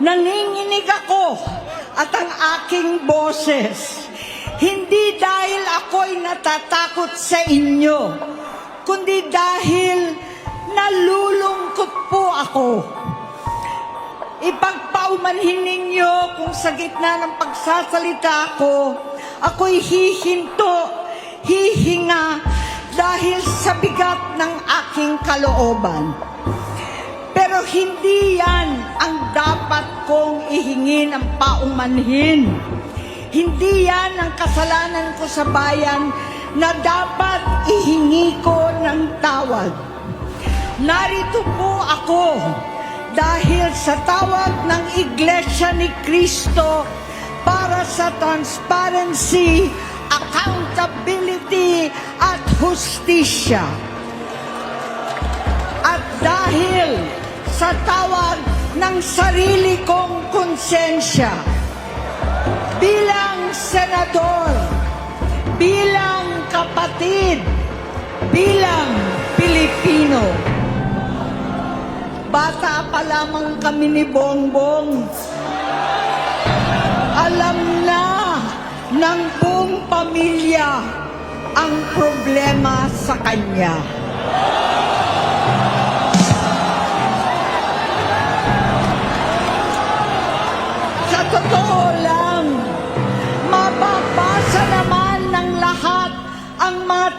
Naninginig ako at ang aking boses. Hindi dahil ako'y natatakot sa inyo, kundi dahil nalulungkot po ako. Ipagpaumanhin ninyo kung sa gitna ng pagsasalita ko, ako'y hihinto, hihinga dahil sa bigat ng aking kalooban. Pero hindi yan ang dapat kong ihingin ang paumanhin. Hindi yan ang kasalanan ko sa bayan na dapat ihingi ko ng tawad. Narito po ako dahil sa tawag ng Iglesia ni Cristo para sa transparency, accountability at hustisya. At dahil sa tawag ng sarili kong konsensya, bilang senador, bilang kapatid, bilang Pilipino, bata pa lamang kami ni Bongbong, alam na ng buong pamilya ang problema sa kanya.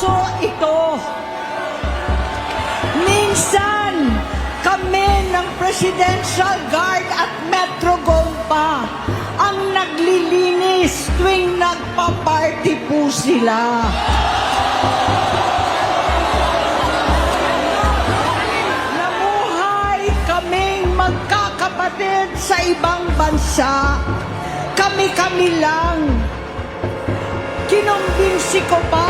Seryoso ito. Minsan, kami ng Presidential Guard at Metro Gompa ang naglilinis tuwing nagpa-party po sila. Namuhay kaming magkakapatid sa ibang bansa. Kami-kami lang. Kinumbinsi ko pa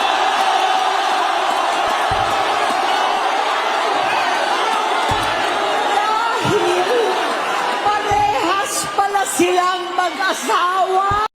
Silang mag-asawa.